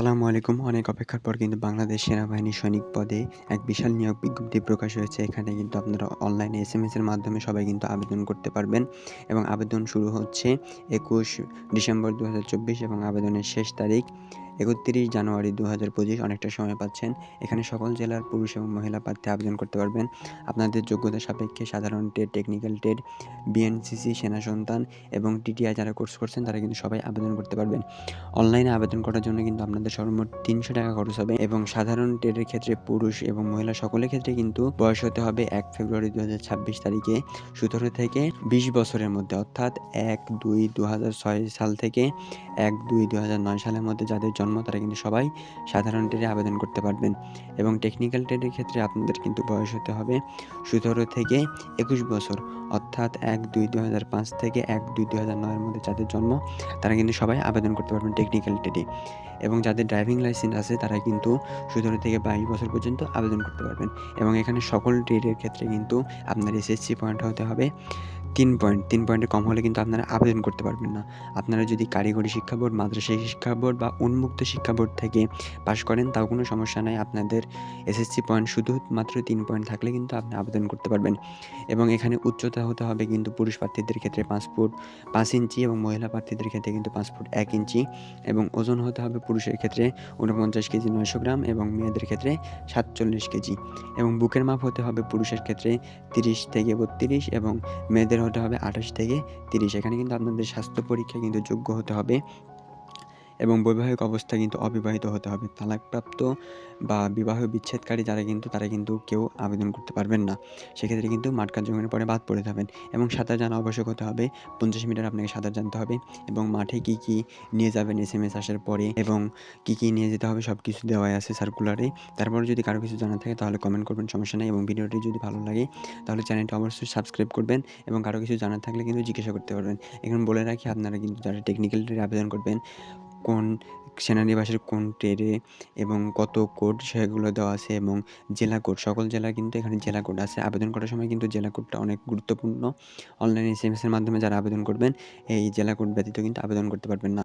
আসসালামু আলাইকুম। অনেক অপেক্ষার পর কিন্তু বাংলাদেশ সেনাবাহিনী সৈনিক পদে এক বিশাল নিয়োগ বিজ্ঞপ্তি প্রকাশ হয়েছে। এখানে কিন্তু আপনারা অনলাইনে এস এম এর মাধ্যমে সবাই কিন্তু আবেদন করতে পারবেন এবং আবেদন শুরু হচ্ছে একুশ ডিসেম্বর দু হাজার চব্বিশ এবং আবেদনের শেষ তারিখ একত্রিশ জানুয়ারি দু হাজার পঁচিশ অনেকটা সময় পাচ্ছেন। এখানে সকল জেলার পুরুষ এবং মহিলা প্রার্থী আবেদন করতে পারবেন। আপনাদের যোগ্যতা সাপেক্ষে সাধারণ টেট টেকনিক্যাল টেট বিএনসিসি সেনা সন্তান এবং টিটিআই যারা কোর্স করছেন, তারা কিন্তু সবাই আবেদন করতে পারবেন। অনলাইনে আবেদন করার জন্য কিন্তু আপনাদের সর্বমোট তিনশো টাকা খরচ হবে এবং সাধারণ টেটের ক্ষেত্রে পুরুষ এবং মহিলা সকলের ক্ষেত্রে কিন্তু বয়স হতে হবে এক ফেব্রুয়ারি দু হাজার ছাব্বিশ তারিখে। সতেরো থেকে বিশ বছরের মধ্যে অর্থাৎ এক দুই দু হাজার ছয় সাল থেকে এক দুই দু হাজার নয় সালের মধ্যে যাদের জন্ম তারা কিন্তু সবাই সাধারণ টেটে আবেদন করতে পারবেন। এবং টেকনিক্যাল টেটের ক্ষেত্রে আপনাদের কিন্তু বয়স হতে হবে সতেরো থেকে একুশ বছর। অর্থাৎ এক দুই দু হাজার পাঁচ থেকে এক দুই দু হাজার নয়ের মধ্যে যাদের জন্ম, তারা কিন্তু সবাই আবেদন করতে পারবেন টেকনিক্যাল টেটে এবং যাদের ড্রাইভিং লাইসেন্স আছে, তারা কিন্তু সতেরো থেকে বাইশ বছর পর্যন্ত আবেদন করতে পারবেন। এবং এখানে সকল ট্রেডের ক্ষেত্রে কিন্তু আপনার এসএসসি পয়েন্ট হতে হবে। তিন পয়েন্ট তিন পয়েন্টের কম হলে কিন্তু আপনারা আবেদন করতে পারবেন না। আপনারা যদি কারিগরি শিক্ষা বোর্ড মাদ্রাসা শিক্ষা বোর্ড বা উন্মুক্ত শিক্ষা বোর্ড থেকে পাশ করেন, তাও কোনো সমস্যা নাই। আপনাদের এসএসসি পয়েন্ট শুধু মাত্র তিন পয়েন্ট থাকলে কিন্তু আপনি আবেদন করতে পারবেন। এবং এখানে উচ্চতা হতে হবে কিন্তু পুরুষ প্রার্থীদের ক্ষেত্রে পাঁচ ফুট পাঁচ ইঞ্চি এবং মহিলা প্রার্থীদের ক্ষেত্রে কিন্তু পাঁচ ফুট এক ইঞ্চি। এবং ওজন হতে হবে পুরুষের ক্ষেত্রে ঊনপঞ্চাশ কেজি নয়শো গ্রাম এবং মেয়েদের ক্ষেত্রে সাতচল্লিশ কেজি। এবং বুকের মাপ হতে হবে পুরুষের ক্ষেত্রে তিরিশ থেকে বত্রিশ এবং মেয়েদের হতে হবে আঠাশ থেকে তিরিশ। এখানে কিন্তু আপনাদের স্বাস্থ্য পরীক্ষা কিন্তু যোগ্য হতে হবে। এবং বৈবাহিক অবস্থা কিন্তু অবিবাহিত হতে হবে। তালাকপ্রাপ্ত বা বিবাহ বিচ্ছেদকারী যারা কিন্তু, তারা কিন্তু কেউ আবেদন করতে পারবেন না। সেক্ষেত্রে কিন্তু মাঠ কার্যক্রমের পরে বাদ পড়ে যাবেন এবং সাঁতার জানা আবশ্যক হতে হবে। পঞ্চাশ মিটার আপনাকে সাঁতার জানতে হবে এবং মাঠে কী কী নিয়ে যাবেন এস এম এস আসার পরে এবং কী কী নিয়ে যেতে হবে সব কিছু দেওয়াই আছে সার্কুলারে তারপরে যদি কারও কিছু জানা থাকে তাহলে কমেন্ট করবেন, সমস্যা নেই এবং ভিডিওটি যদি ভালো লাগে তাহলে চ্যানেলটি অবশ্যই সাবস্ক্রাইব করবেন এবং কারও কিছু জানার থাকলে কিন্তু জিজ্ঞাসা করতে পারবেন। এখন বলে রাখি, আপনারা কিন্তু যারা টেকনিক্যাল আবেদন করবেন কোন সেনানিবাসের কোন ট্রেডে এবং কত কোড সেগুলো দেওয়া আছে এবং জেলা কোড, সকল জেলা কিন্তু এখানে জেলা কোড আছে। আবেদন করার সময় কিন্তু জেলা কোডটা অনেক গুরুত্বপূর্ণ। অনলাইন এস এম মাধ্যমে যারা আবেদন করবেন, এই জেলা কোড ব্যতীত কিন্তু আবেদন করতে পারবেন না।